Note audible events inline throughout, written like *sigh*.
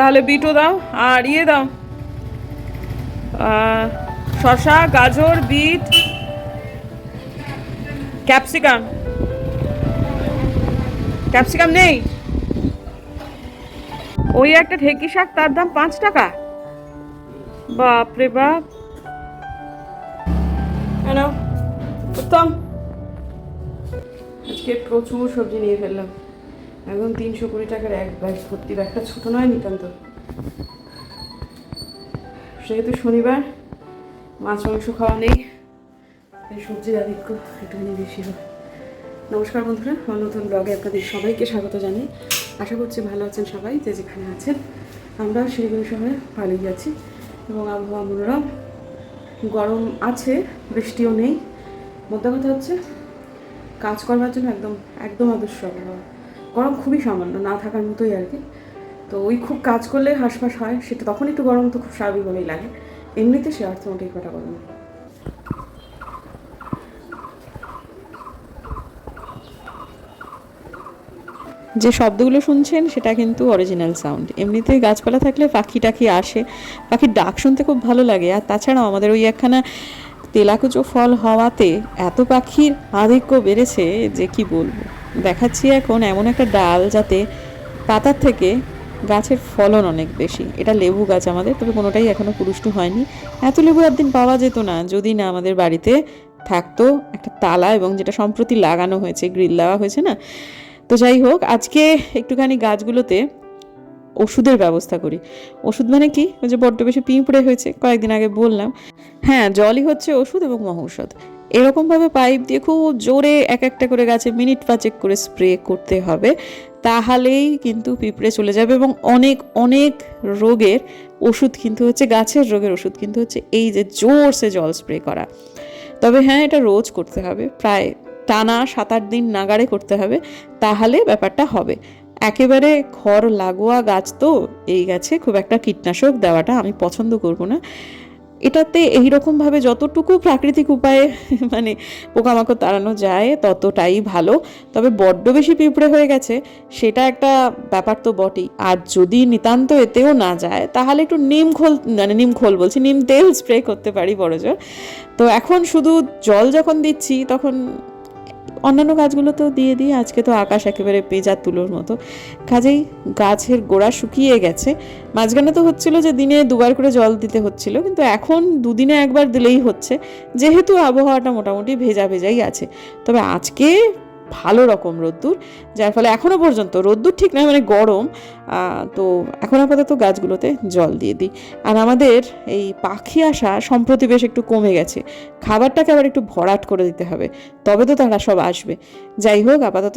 তাহলে বিটও দাও আর ইয়ে দাও। শসা গাজর, বিট, ক্যাপসিকাম। ক্যাপসিকাম নেই? ওই একটা ঢেকি শাক, তার দাম পাঁচ টাকা। বাপ। হ্যালো উত্তম। আজকে প্রচুর সবজি নিয়ে ফেললাম। একদম তিনশো কুড়ি টাকার এক ব্যাগ ভর্তি ব্যাগটা ছোটো নয় নিতান্ত। সেহেতু শনিবার, মাছ, মাংস খাওয়া নেই সবজির আধিক্য একটুখানি বেশি হয়। নমস্কার বন্ধুরা, আমার নতুন ব্লগে আপনাদের সবাইকে স্বাগত জানাই। আশা করছি ভালো আছেন সবাই, যে যেখানে আছেন। আমরা শিলিগুড়ি শহরে পালিয়ে যাচ্ছি এবং আবহাওয়া মনোরম। গরম আছে, বৃষ্টিও নেই। মোদ্দা কথা হচ্ছে, কাজ করবার জন্য একদম একদম আদর্শ আবহাওয়া। গরম খুবই সামান্য, না থাকার মতোই আর কি। তো ওই খুব কাজ করলে হাঁসফাঁস হয়, সেটা তখন একটু গরম তো খুব স্বাভাবিকভাবেই লাগে। এমনিতে সে অর্থ মোটেই কটা গরম যে শব্দগুলো শুনছেন, সেটা কিন্তু অরিজিনাল সাউন্ড এমনিতে গাছপালা থাকলে পাখি টাখি আসে, পাখির ডাক শুনতে খুব ভালো লাগে। আর তাছাড়াও আমাদের ওই একখানা তেলাকুচো ফল হওয়াতে এত পাখির আধিক্য বেড়েছে যে কি বলব। দেখাচ্ছি এখন এমন একটা ডাল যাতে পাতার থেকে গাছের ফলন অনেক বেশি। এটা লেবু গাছ আমাদের, তবে কোনোটাই এখনও পুরুষ্ট হয়নি। এত লেবু একদিন পাওয়া যেত না, যদি না আমাদের বাড়িতে থাকতো একটা তালা এবং যেটা সম্প্রতি লাগানো হয়েছে, গ্রিল দেওয়া হয়েছে না? তো যাই হোক, আজকে একটুখানি গাছগুলোতে ওষুধের ব্যবস্থা করি। ওষুধ মানে কি? ওই যে বড্ড বেশি পিঁপড়ে হয়েছে, কয়েকদিন আগে বললাম। হ্যাঁ জলই হচ্ছে ওষুধ এবং মহৌষধ। এরকমভাবে পাইপ দিয়ে খুব জোরে এক একটা করে গাছে মিনিট পাঁচেক করে স্প্রে করতে হবে। তাহলেই কিন্তু পিঁপড়ে চলে যাবে এবং অনেক অনেক রোগের ওষুধ কিন্তু হচ্ছে, গাছের রোগের ওষুধ কিন্তু হচ্ছে এই যে জোরসে জল স্প্রে করা। তবে হ্যাঁ এটা রোজ করতে হবে। প্রায় টানা সাত আট দিন নাগাড়ে করতে হবে, তাহলে ব্যাপারটা হবে। একেবারে ঘর লাগোয়া গাছ তো, এই গাছে খুব একটা কীটনাশক দেওয়াটা আমি পছন্দ করব না। এটাতে এইরকমভাবে যতটুকু প্রাকৃতিক উপায়ে *laughs* মানে পোকামাকড় তাড়ানো যায় ততটাই ভালো। তবে বড্ড বেশি পিঁপড়ে হয়ে গেছে, সেটা একটা ব্যাপার তো বটেই। আর যদি নিতান্ত এতেও না যায়, তাহলে একটু নিম খোল মানে নিম খোল বলছি, নিম তেল স্প্রে করতে পারি বড় তো এখন শুধু জল যখন দিচ্ছি, তখন অন্যান্য গাছগুলো তো দিয়ে দিই, আজকে তো আকাশ একেবারে পেঁজা তুলোর মতো। কাজেই গাছের গোড়া শুকিয়ে গেছে। মাঝখানে তো হচ্ছিল যে দিনে দুবার করে জল দিতে হচ্ছিল, কিন্তু এখন দুদিনে একবার দিলেই হচ্ছে। যেহেতু আবহাওয়াটা মোটামুটি ভেজা ভেজাই আছে। তবে আজকে ভালো রকম রোদ্দুর, যার ফলে এখনও পর্যন্ত রোদ্দুর ঠিক নয় মানে গরম তো এখন আপাতত গাছগুলোতে জল দিয়ে দিই। আর আমাদের এই পাখি আসা সম্প্রতি বেশ একটু কমে গেছে। খাবারটাকে আবার একটু ভরাট করে দিতে হবে, তবে তো তারা সব আসবে। যাই হোক, আপাতত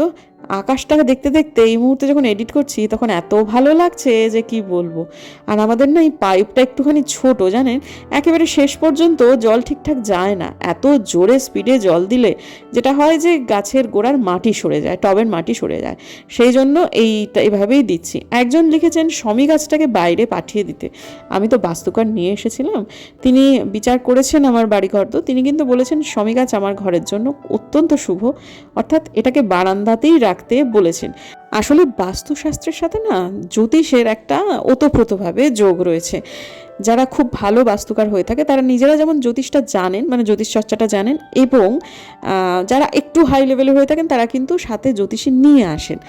আকাশটাকে দেখতে দেখতে এই মুহূর্তে যখন এডিট করছি, তখন এত ভালো লাগছে যে কি বলব। আর আমাদের না এই পাইপটা একটুখানি ছোট, জানেন? একেবারে শেষ পর্যন্ত জল ঠিকঠাক যায় না। এত জোরে স্পিডে জল দিলে যেটা হয় যে গাছের গোড়ার মাটি সরে যায়, টবের মাটি সরে যায়। সেই জন্য এইটা এভাবেই দিচ্ছি। একজন লিখেছেন, সমী গাছটাকে বাইরে পাঠিয়ে দিতে। আমি তো বাস্তুকার নিয়ে এসেছিলাম। তিনি বিচার করেছেন আমার বাড়িঘর। তো তিনি কিন্তু বলেছেন, সমী গাছ আমার ঘরের জন্য অত্যন্ত শুভ। অর্থাৎ এটাকে বারান্দাতেই রাখতে বলেছেন। আসলে বাস্তুশাস্ত্রের সাথে না জ্যোতিষের একটা ওতপ্রোতভাবে যোগ রয়েছে। যারা খুব ভালো বাস্তুকার হয়ে থাকে, তারা নিজেরা যেমন জ্যোতিষটা জানেন মানে জ্যোতিষ চর্চাটা জানেন এবং যারা একটু হাই লেভেলের হয়ে থাকেন, তারা কিন্তু সাথে জ্যোতিষী নিয়ে আসেন।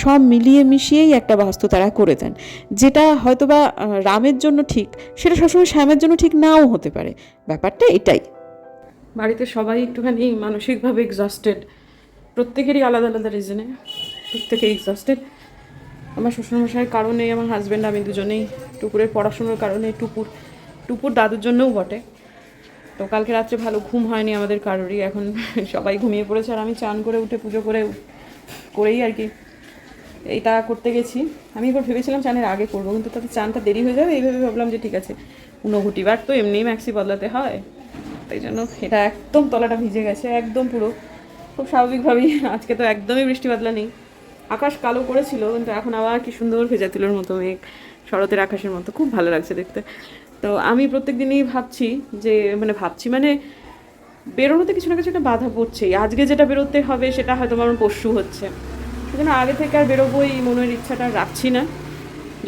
সব মিলিয়ে মিশিয়েই একটা বাস্তু তারা করে দেন। যেটা হয়তোবা রামের জন্য ঠিক, সেটা সবসময় শ্যামের জন্য ঠিক নাও হতে পারে। ব্যাপারটা এটাই। বাড়িতে সবাই একটুখানি মানসিকভাবে এক্সস্টেড প্রত্যেকেরই আলাদা আলাদা রিজনে প্রত্যেকে এক্সস্টেড আমার শ্বশুরমশাইয়ের কারণে আমার হাজব্যান্ড আমি দুজনেই টুকুরের পড়াশুনোর কারণে টুপুর টুপুর দাদুর জন্যও বটে। তো কালকে রাত্রে ভালো ঘুম হয়নি আমাদের কারোরই, এখন *laughs* সবাই ঘুমিয়ে পড়েছে আর আমি চান করে উঠে পুজো করে করেই আর কি এইটা করতে গেছি। আমি এবার ভেবেছিলাম চানের আগে করব, কিন্তু তাতে চানটা দেরি হয়ে যাবে, এইভাবে ভাবলাম যে ঠিক আছে ঊনঘটিবার তো এমনিই ম্যাক্সি বদলাতে হয়। তাই জন্য এটা একদম তলাটা ভিজে গেছে, একদম পুরো খুব স্বাভাবিকভাবেই, আজকে তো একদমই বৃষ্টি বাদলা নেই। আকাশ কালো করেছিল, কিন্তু এখন আবার কি সুন্দর ভেজা তুলোর মতো মেঘ, শরতের আকাশের মতো। খুব ভালো লাগছে দেখতে। তো আমি প্রত্যেক দিনই ভাবছি যে মানে ভাবছি মানে বেরোনোতে কিছু না কিছু একটা বাধা পড়ছেই। আজকে যেটা বেরোতে হবে, সেটা হয়তো আমার পরশু হচ্ছে। সেজন্য আগে থেকে আর বেরোবো এই মনের ইচ্ছাটা রাখছি না।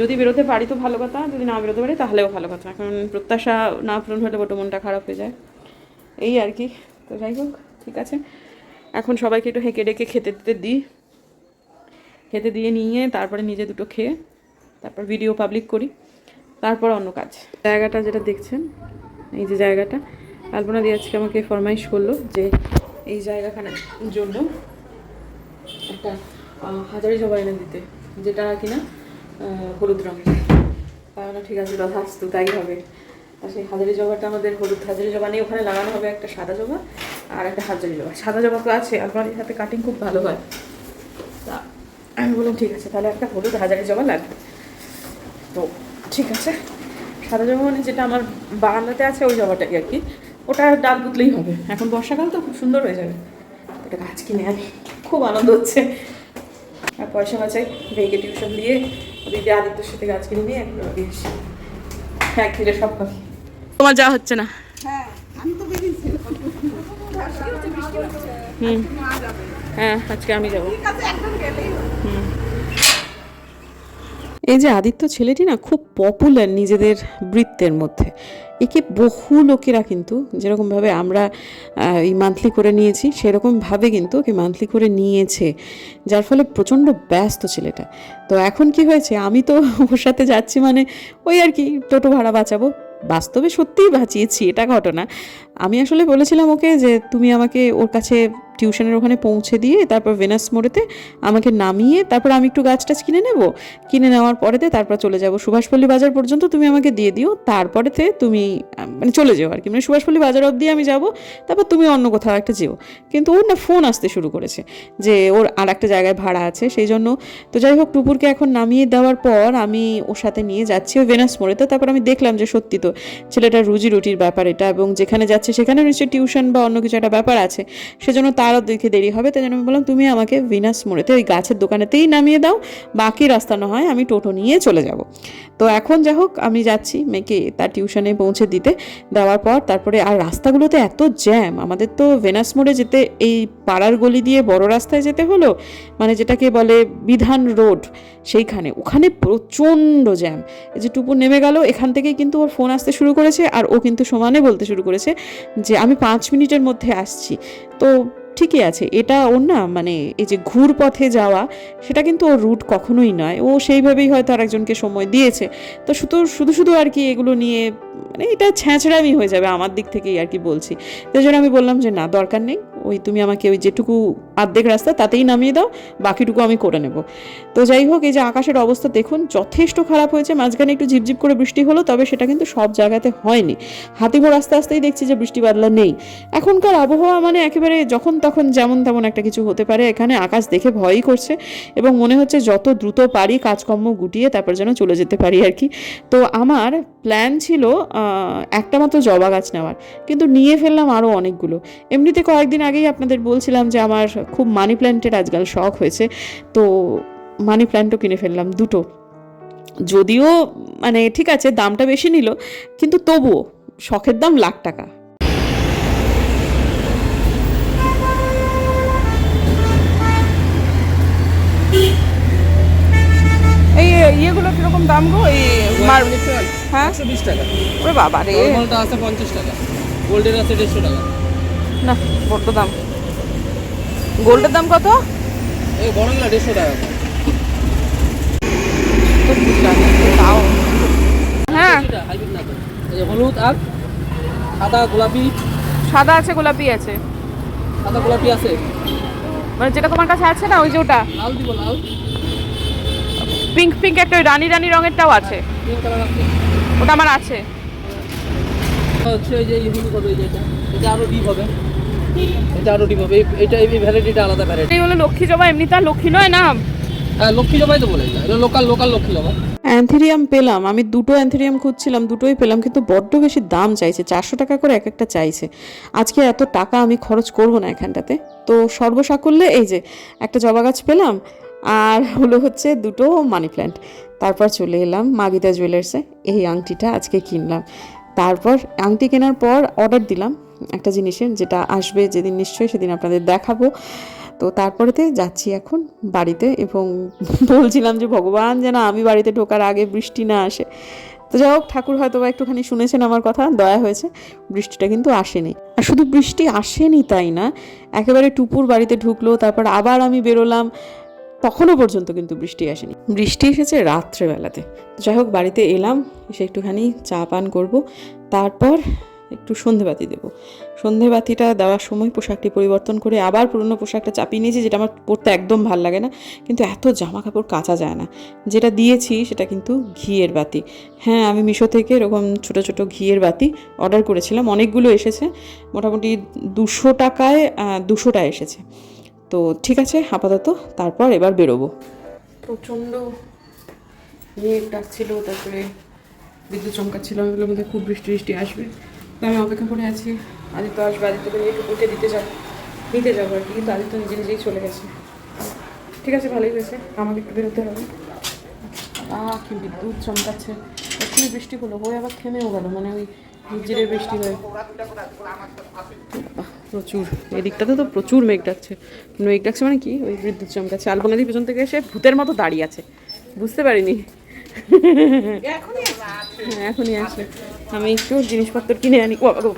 যদি বেরোতে পারি তো ভালো কথা, যদি না বেরোতে পারি তাহলেও ভালো কথা। এখন প্রত্যাশা না পূরণ হলে বটো মনটা খারাপ হয়ে যায়। এই আর কি। তো যাই হোক, ঠিক আছে। এখন সবাইকে একটু হেঁকে ডেকে খেতে দিতে দিই। খেতে দিয়ে নিয়ে তারপরে নিজে দুটো খেয়ে তারপর ভিডিও পাবলিক করি। তারপর অন্য কাজ। জায়গাটা যেটা দেখছেন, এই যে জায়গাটা, আলপনা দিয়ে আজকে আমাকে ফরমাইশ করল যে এই জায়গাখানার জন্য একটা হাজারি জবা এনে দিতে, যেটা কিনা হলুদ রঙের। তাহলে ঠিক আছে তথাস্তু তাই হবে। আর সেই হাজারি জবাটা আমাদের হলুদ হাজারি জবা নিয়ে ওখানে লাগানো হবে একটা সাদা জবা আর একটা হাজারি জবা। সাদা জবা তো আছে, আলমারির হাতে কাটিং খুব ভালো হয়। আমি বললাম, ঠিক আছে, তাহলে একটা হলুদ হাজারি জবা লাগবে। তো ঠিক আছে, সাদা জবা মানে যেটা আমার বারান্দাতে আছে ওই জবাটাই আর কি। ওটা ডাল পুতলেই হবে। এখন বর্ষাকাল তো খুব সুন্দর হয়ে যাবে। একটা গাছ কিনে আনি, খুব আনন্দ হচ্ছে। আর পয়সা বাঁচাই, মেয়েকে টিউশন দিয়ে দিদি আদিত্যর সাথে গাছ কিনে নিয়ে এখন এসে এক দিলে সব তোমার যা হচ্ছে না। হ্যাঁ হুম। হ্যাঁ আজকে আমি যাব। এই যে আদিত্য ছেলেটি না খুব পপুলার নিজেদের বৃত্তের মধ্যে। একে বহু লোকেরা কিন্তু যেরকমভাবে আমরা এই মান্থলি করে নিয়েছি সেরকমভাবে কিন্তু ওকে মান্থলি করে নিয়েছে। যার ফলে প্রচণ্ড ব্যস্ত ছেলেটা। তো এখন কি হয়েছে? আমি তো ওর সাথে যাচ্ছি মানে ওই আর কি টোটো ভাড়া বাঁচাবো। বাস্তবে সত্যিই বাঁচিয়েছি এটা ঘটনা। আমি আসলে বলেছিলাম ওকে যে তুমি আমাকে ওর কাছে টিউশনের ওখানে পৌঁছে দিয়ে তারপর ভেনাস মোড়েতে আমাকে নামিয়ে তারপর আমি একটু গাছ টাছ কিনে নেব। কিনে নেওয়ার পরেতে তারপর চলে যাব সুভাষপল্লী বাজার পর্যন্ত তুমি আমাকে দিয়ে দিও। তারপরেতে তুমি মানে চলে যেও আর কি মানে সুভাষপল্লী বাজার অবধি আমি যাব, তারপর তুমি অন্য কোথাও একটা যেও। কিন্তু ওর না ফোন আসতে শুরু করেছে যে ওর আর একটা জায়গায় ভাড়া আছে সেই জন্য তো যাই হোক টুপুরকে এখন নামিয়ে দেওয়ার পর আমি ওর সাথে নিয়ে যাচ্ছি ওই ভেনাস মোড়েতে তারপর আমি দেখলাম যে সত্যি তো ছেলেটার রুজি রুটির ব্যাপার এটা এবং যেখানে যাচ্ছে সেখানে নিশ্চয়ই টিউশন বা অন্য কিছু একটা ব্যাপার আছে। সেজন্য তারও দেখে দেরি হবে, তাই জন্য আমি বললাম, তুমি আমাকে ভিনাস মোড়েতে ওই গাছের দোকানেতেই নামিয়ে দাও, বাকি রাস্তা না হয়, আমি টোটো নিয়ে চলে যাব। তো এখন যা হোক, আমি যাচ্ছি মেয়েকে তার টিউশনে পৌঁছে দিতে। দেওয়ার পর তারপরে আর রাস্তাগুলোতে এত জ্যাম আমাদের তো ভেনাস মোড়ে যেতে, এই পাড়ার গলি দিয়ে বড় রাস্তায় যেতে হলো মানে যেটাকে বলে বিধান রোড, সেইখানে। ওখানে প্রচণ্ড জ্যাম এই যে টুপুর নেমে গেল, এখান থেকেই কিন্তু ওর ফোন আসতে শুরু করেছে, আর ও কিন্তু সমানে বলতে শুরু করেছে যে, আমি পাঁচ মিনিটের মধ্যে আসছি। তো ঠিকই আছে, এটা ওর না মানে এই যে ঘুর পথে যাওয়া, সেটা কিন্তু ওর রুট কখনোই নয়। ও সেইভাবেই হয়তো আর একজনকে সময় দিয়েছে। তো শুধু শুধু শুধু আর কি এগুলো নিয়ে মানে এটা ছ্যাঁচড়ামি হয়ে যাবে আমার দিক থেকেই আর কি বলছি। তাই জন্য আমি বললাম যে না, দরকার নেই। ওই তুমি আমাকে ওই যেটুকু অর্ধেক রাস্তা তাতেই নামিয়ে দাও, বাকিটুকু আমি করে নেব। তো যাই হোক, এই যে আকাশের অবস্থা দেখুন, যথেষ্ট খারাপ হয়েছে, মাঝখানে একটু ঝিপঝিপ করে বৃষ্টি হলো, তবে সেটা কিন্তু সব জায়গাতে হয়নি। হাতিমোড় আস্তে আস্তেই দেখছি যে বৃষ্টি বাদলা নেই। এখনকার আবহাওয়া মানে একেবারে যখন তখন যেমন তেমন একটা কিছু হতে পারে, এখানে আকাশ দেখে ভয়ই করছে এবং মনে হচ্ছে যত দ্রুত পারি কাজকর্ম গুটিয়ে তারপর যেন চলে যেতে পারি আর কি। তো আমার প্ল্যান ছিল একটা মাত্র জবা গাছ নেওয়ার। কিন্তু নিয়ে ফেললাম আরও অনেকগুলো। এমনিতে কয়েকদিন আগেই আপনাদের বলছিলাম যে আমার খুব মানি প্ল্যান্টের আজকাল শখ হয়েছে। তো মানি প্ল্যান্টও কিনে ফেললাম, দুটো। যদিও মানে ঠিক আছে, দামটা বেশি নিল, কিন্তু তবুও শখের দাম লাখ টাকা এই ইয়েগুলো কীরকম দাম গো? এই হ্যাঁ? একশো বিশ টাকা। ওরে বাবা রে। নর্মালটা আছে পঞ্চাশ টাকা। গোল্ডের আছে দেড়শো টাকা। না বড্ড দাম। গোল্ডের দাম কত? এই বড়গুলো দেড়শো টাকা। তাও হ্যাঁ। হলুদ আর সাদা গোলাপি। সাদা আছে গোলাপি আছে। সাদা গোলাপি আছে। মানে যেটা তোমার কাছে আছে না ওই যে ওটা? লাল দিব লাল। পিঙ্ক পিঙ্ক একটা ওই রানী রানী রঙেরটাও আছে। আছে ওটা আমার আছে। হচ্ছে যে এটা। এটা আরও ডিপ হবে। এটা আরও ডিপ হবে। এটা এই ভ্যারাইটিটা আলাদা ভ্যারাইটি এই হলো লক্ষ্মী জবা এমনি তার লক্ষ্মী নয় না? হ্যাঁ লক্ষ্মী জবাই তো বলে এটা লোকাল লোকাল লক্ষ্মী জবা। অ্যান্থেরিয়াম পেলাম। আমি দুটো অ্যান্থেরিয়াম খুঁজছিলাম দুটোই পেলাম কিন্তু বড্ড বেশি দাম চাইছে। চারশো টাকা করে এক একটা চাইছে। আজকে এত টাকা আমি খরচ করব না এখানটাতে। তো সর্বসাকল্যে এই যে একটা জবা গাছ পেলাম আর হলো হচ্ছে দুটো মানি প্ল্যান্ট তারপর চলে এলাম মাগিতা জুয়েলার্সে এই আংটিটা আজকে কিনলাম। তারপর আংটি কেনার পর অর্ডার দিলাম একটা জিনিসের, যেটা আসবে যেদিন নিশ্চয়ই সেদিন আপনাদের দেখাবো। তো তারপরেতে যাচ্ছি এখন বাড়িতে এবং *laughs* বলছিলাম যে, ভগবান যেন আমি বাড়িতে ঢোকার আগে বৃষ্টি না আসে। তো যাই হোক, ঠাকুর হয়তো বা একটুখানি শুনেছেন আমার কথা, দয়া হয়েছে, বৃষ্টিটা কিন্তু আসেনি। আর শুধু বৃষ্টি আসেনি তাই না, একেবারে টুপুর বাড়িতে ঢুকলো, তারপর আবার আমি বেরোলাম তখনও পর্যন্ত কিন্তু বৃষ্টি আসেনি। বৃষ্টি এসেছে রাত্রেবেলাতে। যাই হোক, বাড়িতে এলাম, এসে একটুখানি চা পান করব। তারপর একটু সন্ধেবাতি দেবো। সন্ধেবাতিটা দেওয়ার সময় পোশাকটি পরিবর্তন করে আবার পুরনো পোশাকটা চাপিয়ে নিয়েছি, যেটা আমার পরতে একদম ভালো লাগে না। কিন্তু এত জামা কাপড় কাচা যায় না। যেটা দিয়েছি সেটা কিন্তু ঘিয়ের বাতি। হ্যাঁ আমি মিশো থেকে এরকম ছোট ছোট ঘিয়ের বাতি অর্ডার করেছিলাম। অনেকগুলো এসেছে। মোটামুটি দুশো টাকায় দুশোটা এসেছে। তো ঠিক আছে, আপাতত তারপর এবার বেরোবো। প্রচণ্ড মেঘ ডাকছিল, তারপরে বিদ্যুৎ চমকাচ্ছিল, আমি বললাম খুব বৃষ্টি বৃষ্টি আসবে। তো আমি অপেক্ষা করে আছি, আদিত্য আসবে আদিত্যকে নিয়ে একটু উঠে দিতে যাব নিতে যাব আর কি। কিন্তু আদিত্য নিজে নিজেই চলে গেছে। ঠিক আছে, ভালোই হয়েছে, আমাকে একটু বেরোতে হবে। আহ কি বিদ্যুৎ চমকাচ্ছে। এক্ষুনি বৃষ্টি হলো হয়ে আবার থেমেও গেল মানে ওই ঝিরঝিরে বৃষ্টি হয়ে প্রচুর। এদিকটাতে তো প্রচুর মেঘ ডাকছে। মেঘ ডাকছে মানে কি? ওই বিদ্যুৎ চমকাচ্ছে আলপনা দিয়ে পেছন থেকে এসে ভূতের মতো দাঁড়িয়ে আছে। বুঝতে পারিনি। হ্যাঁ এখনই আসে। আমি একটু জিনিসপত্র কিনে আনি। ও বাবা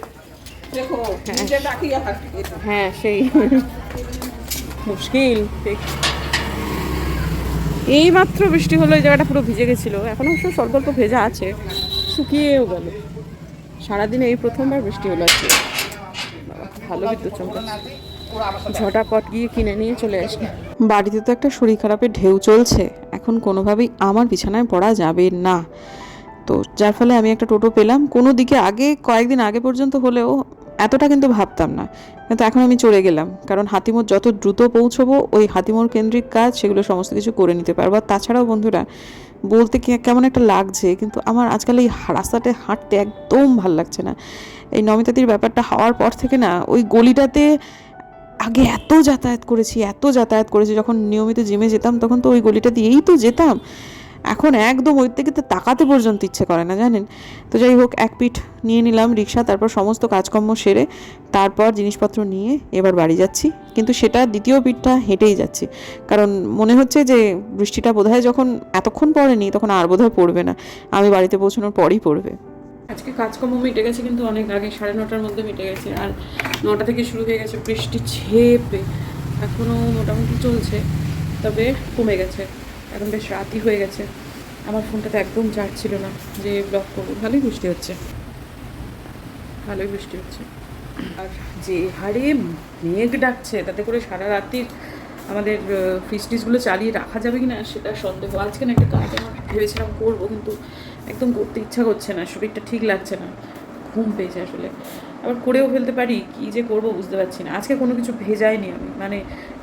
হ্যাঁ। সেই। মুশকিল ঠিক এই মাত্র বৃষ্টি হলো এই জায়গাটা পুরো ভিজে গেছিল। এখন অবশ্য স্বল্প অল্প ভেজা আছে। শুকিয়েও গেল। সারাদিনে এই প্রথমবার বৃষ্টি হলো আজকে। ভালো বিদ্যুৎ চমকাচ্ছে ঝটাপট গিয়ে কিনে নিয়ে চলে আসি বাড়িতে তো একটা শরীর খারাপের ঢেউ চলছে। এখন কোনোভাবেই আমার বিছানায় পড়া যাবে না। তো যার ফলে আমি একটা টোটো পেলাম। কোনো দিকে আগে কয়েকদিন আগে পর্যন্ত হলেও এতটা কিন্তু ভাবতাম না। কিন্তু এখন আমি চলে গেলাম। কারণ হাতিমোড় যত দ্রুত পৌঁছবো, ওই হাতিমোর কেন্দ্রিক কাজ সেগুলো সমস্ত কিছু করে নিতে পারব। আর তাছাড়াও বন্ধুরা, বলতে কি কেমন একটা লাগছে, কিন্তু আমার আজকাল এই রাস্তাতে হাঁটতে একদম ভালো লাগছে না। এই নমিতাদির ব্যাপারটা হওয়ার পর থেকে না, ওই গলিটাতে আগে এত যাতায়াত করেছি, এত যাতায়াত করেছি, যখন নিয়মিত জিমে যেতাম, তখন তো ওই গলিটা দিয়েই তো যেতাম। এখন একদম ওই থেকে তাকাতে পর্যন্ত ইচ্ছে করে না, জানেন? তো যাই হোক, এক পিঠ নিয়ে নিলাম রিক্সা, তারপর সমস্ত কাজকর্ম সেরে তারপর জিনিসপত্র নিয়ে এবার বাড়ি যাচ্ছি। কিন্তু সেটা দ্বিতীয় পিঠটা হেঁটেই যাচ্ছি। কারণ মনে হচ্ছে যে বৃষ্টিটা বোধহয় যখন এতক্ষণ পড়েনি, তখন আর বোধহয় পড়বে না। আমি বাড়িতে পৌঁছানোর পরই পড়বে। আজকে কাজকর্ম মিটে গেছে কিন্তু অনেক আগে, সাড়ে নটার মধ্যে মিটে গেছে। আর নটা থেকে শুরু হয়ে গেছে, বৃষ্টি ছেপে এখনও মোটামুটি চলছে, তবে কমে গেছে। এখন বেশ রাতই হয়ে গেছে। আমার ফোনটাতে একদম চার্জ ছিল না, যে ব্লক করব। ভালোই বৃষ্টি হচ্ছে। ভালোই বৃষ্টি হচ্ছে। আর যে হারে মেঘ ডাকছে, তাতে করে সারা রাত্রির আমাদের ফিস্টিসগুলো চালিয়ে রাখা যাবে কি না সেটা সন্দেহ। আজকে না একটা কাজ আমার ভেবেছিলাম করব, কিন্তু একদম করতে ইচ্ছা করছে না, শরীরটা ঠিক লাগছে না। ঘুম পেয়েছে আসলে। আবার করেও ফেলতে পারি, কী যে করব বুঝতে পারছি না। আজকে কোনো কিছু ভেজাইনি আমি মানে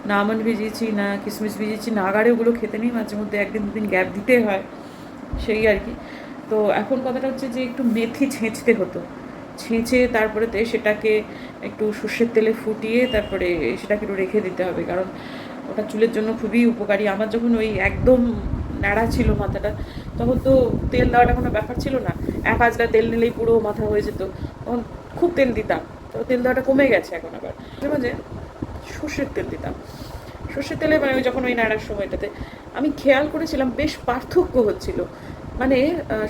না আমন্ড ভিজিয়েছি না, কিশমিশ ভিজিয়েছি, না আগারে ওগুলো খেতে নেই, মাঝে মধ্যে একদিন দুদিন গ্যাপ দিতে হয়, সেই আর কি। তো এখন কথাটা হচ্ছে যে একটু মেথি ছেঁচতে হতো। ছেঁচে তারপরেতে সেটাকে একটু সর্ষের তেলে ফুটিয়ে তারপরে সেটাকে একটু রেখে দিতে হবে, কারণ ওটা চুলের জন্য খুবই উপকারী। আমার যখন ওই একদম ন্যাড়া ছিল মাথাটা, তখন তো তেল দেওয়াটা কোনো ব্যাপার ছিল না। এক আজটা তেল নিলেই পুরো মাথা হয়ে যেত। তখন খুব তেল দিতাম, তো তেল দেওয়াটা কমে গেছে এখন আবার। মাঝে মাঝে সর্ষের তেল দিতাম। সর্ষের তেলে মানে ওই যখন ওই নাড়ার সময়টাতে আমি খেয়াল করেছিলাম, বেশ পার্থক্য হচ্ছিল। মানে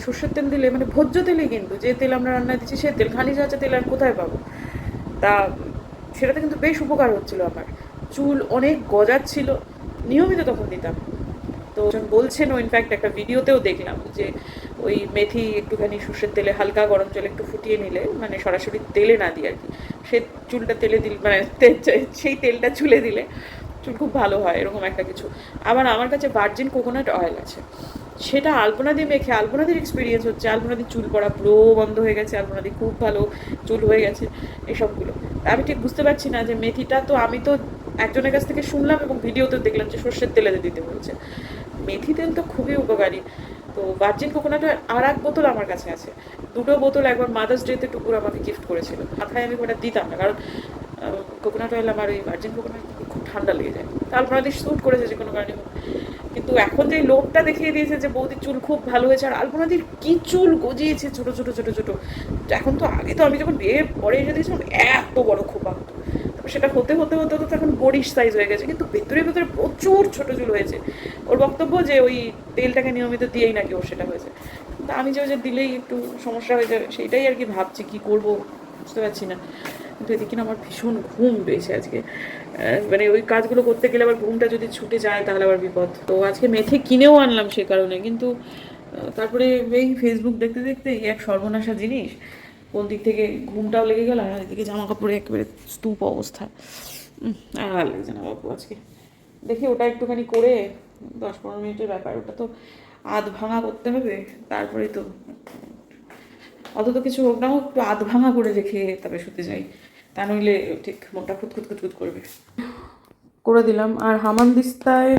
সর্ষের তেল দিলে মানে ভোজ্য তেলে কিন্তু যে তেল আমরা রান্নায় দিচ্ছি সে তেল খানি যাচ্ছে তেল আর কোথায় পাবো? তা সেটাতে কিন্তু বেশ উপকার হচ্ছিল আমার। চুল অনেক গজাচ্ছিল, নিয়মিত তখন দিতাম। তো বলছেন ও ইনফ্যাক্ট একটা ভিডিওতেও দেখলাম যে ওই মেথি একটুখানি সর্ষের তেলে হালকা গরম জলে একটু ফুটিয়ে নিলে মানে সরাসরি তেলে না দিয়ে আর কি, সে চুলটা তেলে দিল মানে সেই তেলটা চুলে দিলে চুল খুব ভালো হয়, এরকম একটা কিছু। আবার আমার কাছে ভার্জিন কোকোনাট অয়েল আছে, সেটা আলপনা দিয়ে মেখে, আলপনাদির এক্সপিরিয়েন্স হচ্ছে, আলপনাদির চুল পড়া পুরো বন্ধ হয়ে গেছে, আলপনাদি খুব ভালো চুল হয়ে গেছে, এসবগুলো। আমি ঠিক বুঝতে পারছি না যে মেথিটা তো আমি তো একজনের কাছ থেকে শুনলাম এবং ভিডিওতে দেখলাম যে সর্ষের তেলে দিতে বলছে। মেথি তেল তো খুবই উপকারী। তো ভার্জিন কোকোনাটের আর এক বোতল আমার কাছে আছে। দুটো বোতল একবার মাদার্স ডেতে টুকুর আমাকে গিফট করেছিল। মাথায় আমি ওটা দিতাম না, কারণ কোকোনাট অয়েল আমার ওই ভার্জিন কোকোনাট খুব ঠান্ডা লেগে যায়। তারপর আমাদের স্যুট করেছে যে কোনো কারণে কিন্তু এখন যে লোকটা দেখিয়ে দিয়েছে যে বৌদির চুল খুব ভালো হয়েছে, আর আলপনাদির কি চুল গজিয়েছে ছোট ছোট ছোট ছোট এখন তো আগে তো আমি যখন বিয়ে পরে এসে দিয়েছিলাম এত বড় খোপা হতো। সেটা হতে হতে হতে হতে তো এখন গড়িশ সাইজ হয়ে গেছে। কিন্তু ভেতরে ভেতরে প্রচুর ছোট চুল হয়েছে। ওর বক্তব্য যে ওই তেলটাকে নিয়মিত দিয়েই নাকি ওর সেটা হয়েছে। কিন্তু আমি যে ওই যে দিলেই একটু সমস্যা হয়ে যাবে, সেইটাই আর কি ভাবছি, কি করব বুঝতে পারছি না। কিন্তু এদিকে আমার ভীষণ ঘুম পেয়েছে আজকে। মানে ওই কাজগুলো করতে গেলে আবার ঘুমটা যদি ছুটে যায় তাহলে আবার বিপদ। তো আজকে মেথে কিনেও আনলাম সে কারণে। কিন্তু তারপরে এই ফেসবুক দেখতে দেখতে এক সর্বনাশা জিনিস কোন দিক থেকে ঘুমটাও লেগে গেল আর এদিকে জামা কাপড়ে একেবারে স্তূপ অবস্থা। আর ভালো লাগছে না বাবু আজকে। দেখি ওটা একটুখানি করে দশ পনেরো মিনিটের ব্যাপার, ওটা তো আধ ভাঙা করতে হবে তারপরেই তো অত তো কিছু হোক না হোক, একটু আধ ভাঙা করে রেখে তবে শুতে যাই। তা নইলে ঠিক মনটা খুঁতখুত খুঁতখুত করবে। করে দিলাম। আর হামান দিস্তায়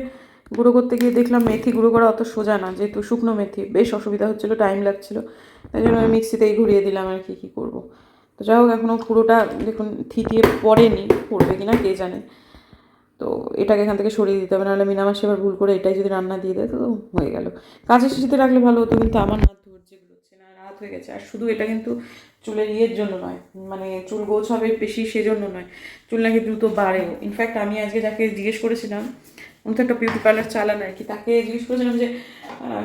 গুঁড়ো করতে গিয়ে দেখলাম মেথি গুঁড়ো করা অত সোজা না, যেহেতু শুকনো মেথি, বেশ অসুবিধা হচ্ছিল, টাইম লাগছিল। তাই জন্য আমি মিক্সিতেই ঘুরিয়ে দিলাম আর কি কী করব। তো যাই হোক এখনও পুরোটা দেখুন থিতিয়ে পড়েনি, পড়বে কি না কে জানে। তো এটাকে এখান থেকে সরিয়ে দিতে হবে, নাহলে মিনামাসি এবার ভুল করে এটাই যদি রান্না দিয়ে দেয় তো হয়ে গেল। কাঁচের শিশিতে রাখলে ভালো হতো, কিন্তু আমার না ধৈর্য হচ্ছে না, রাত হয়ে গেছে। আর শুধু এটা কিন্তু চুলের ইয়ের জন্য নয় মানে চুল গোছ হবে বেশি সেজন্য নয়, চুল নাকি দ্রুত বাড়েও। ইনফ্যাক্ট আমি আজকে যাকে জিজ্ঞেস করেছিলাম উনি তো একটা বিউটি পার্লার চালান আর কি। তাকে জিজ্ঞেস করেছিলাম যে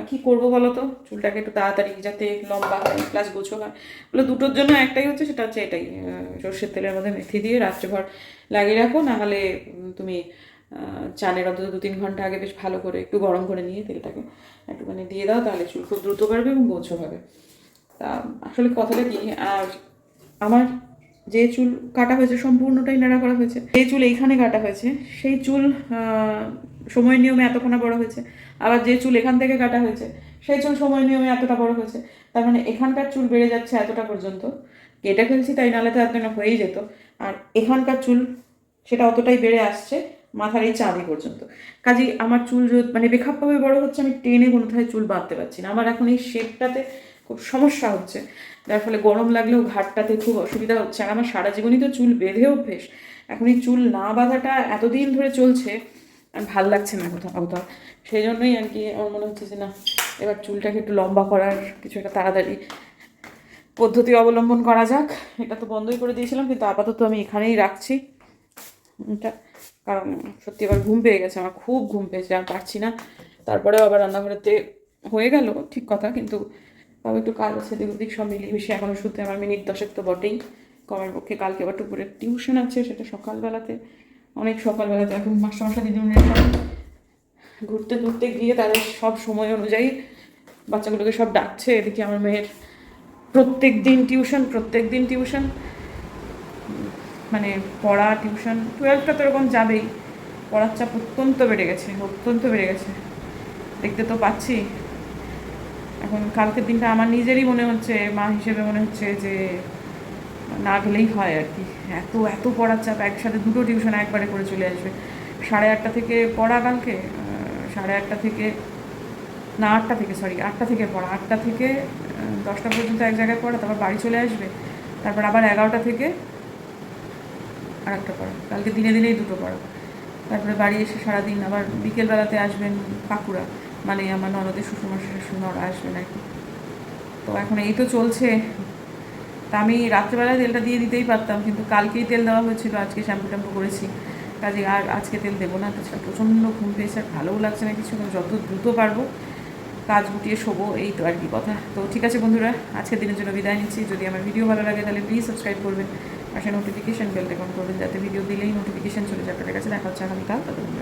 কি করব বলো তো? চুলটাকে একটু তাড়াতাড়ি যাতে লম্বা হয় প্লাস গোছো হয়। বলে, দুটোর জন্য একটাই হচ্ছে, সেটা হচ্ছে এটাই। সর্ষের তেলের মধ্যে মেথি দিয়ে রাত্রেভর লাগিয়ে রাখো, নাহলে তুমি চানের অন্তত দু তিন ঘণ্টা আগে বেশ ভালো করে একটু গরম করে নিয়ে তেলটাকে একটুখানি দিয়ে দাও, তাহলে চুল খুব দ্রুত বাড়বে এবং গোছো হবে। তা, আসলে কথাটা কি? আর আমার যে চুল কাটা হয়েছে, সম্পূর্ণটাই নাড়া করা হয়েছে। যে চুল এইখানে কাটা হয়েছে, সেই চুল সময় নিয়মে এতখানা বড় হয়েছে। আবার যে চুল এখান থেকে কাটা হয়েছে, সেই চুল সময় নিয়মে এতটা বড় হয়েছে। তার মানে এখানকার চুল বেড়ে যাচ্ছে এতটা পর্যন্ত। কেটে ফেলছি তাই নাহলে তো এতটা হয়েই যেত। আর এখানকার চুল, সেটা অতটাই বেড়ে আসছে মাথার এই চাঁদি পর্যন্ত। কাজেই আমার চুল মানে বেখাপ্পাভাবে বড় হচ্ছে, আমি টেনে কোনোথায় চুল বাঁধতে পারছি না। আমার এখন এই শেপটাতে খুব সমস্যা হচ্ছে। যার ফলে গরম লাগলেও ঘাটটাতে খুব অসুবিধা হচ্ছে। আর আমার সারা জীবনই তো চুল বেঁধে অভ্যেস। এখন এই চুল না বাঁধাটা এতদিন ধরে চলছে, আর ভালো লাগছে না কোথাও কোথাও। সেই জন্যই আর কি আমার মনে হচ্ছে যে না, এবার চুলটাকে একটু লম্বা করার কিছু একটা তাড়াতাড়ি পদ্ধতি অবলম্বন করা যাক। এটা তো বন্ধই করে দিয়েছিলাম, কিন্তু আপাতত আমি এখানেই রাখছি। এটা কারণ সত্যি এবার ঘুম পেয়ে গেছে, আমার খুব ঘুম পেয়েছে, আর পারছি না। তারপরেও আবার রান্নাঘরেতে হয়ে গেল, ঠিক কথা, কিন্তু তাও একটু কাজ আছে দিক ওদিক সব মিলিয়ে মিশিয়ে এখনও শুতে আমার মিনিট দশেক তো বটেই। কমের পক্ষে কালকে আবার দুপুরে টিউশন আছে, সেটা সকালবেলাতে। অনেক সকালবেলাতে এখন মাস্টারমশাই দিদিমণির ঘুরতে ঘুরতে গিয়ে তাদের সব সময় অনুযায়ী বাচ্চাগুলোকে সব ডাকছে, এদিকে আমার মেয়ের প্রত্যেক দিন টিউশন, প্রত্যেক দিন টিউশন। মানে পড়া, টিউশন টুয়েলভটা তো এরকম যাবেই। পড়ার চাপ অত্যন্ত বেড়ে গেছে, অত্যন্ত বেড়ে গেছে। দেখতে তো পাচ্ছি। এখন কালকের দিনটা আমার নিজেরই মনে হচ্ছে, মা হিসেবে মনে হচ্ছে যে না গেলেই হয় আর কি। এত এত পড়ার চাপ, একসাথে দুটো টিউশন একবারে করে চলে আসবে। সাড়ে আটটা থেকে পড়া কালকে? সাড়ে আটটা থেকে, না, আটটা থেকে সরি আটটা থেকে পড়া। আটটা থেকে দশটা পর্যন্ত এক জায়গায় পড়া, তারপর বাড়ি চলে আসবে। তারপর আবার এগারোটা থেকে আর একটা পড়া। কালকে দিনে দিনেই দুটো পড়া। তারপরে বাড়ি এসে সারাদিন আবার বিকেলবেলাতে আসবেন কাকুরা। মানে আমার ননদের শ্বশুরমশাই শ্বশুররা আসবেন আর কি তো এখন এই তো চলছে। তা আমি রাত্রেবেলায় তেলটা দিয়ে দিতেই পারতাম কিন্তু কালকেই তেল দেওয়া হয়েছিল আজকে শ্যাম্পু ট্যাম্পু করেছি। কাজে আর আজকে তেল দেবো না তাছাড়া প্রচণ্ড ঘুম পেয়েছে আর ভালোও লাগছে না কিছু যত দ্রুত পারব কাজ গুটিয়ে শোবো এই তো আর কি কথা। তো ঠিক আছে বন্ধুরা আজকের দিনের জন্য বিদায় নিচ্ছি। যদি আমার ভিডিও ভালো লাগে তাহলে প্লিজ সাবস্ক্রাইব করবেন পাশে নোটিফিকেশান বেলটা অন করবেন যাতে ভিডিও দিলেই নোটিফিকেশন চলে যায়। আপনাদের কাছে দেখা হচ্ছে আগামীকাল ততক্ষণ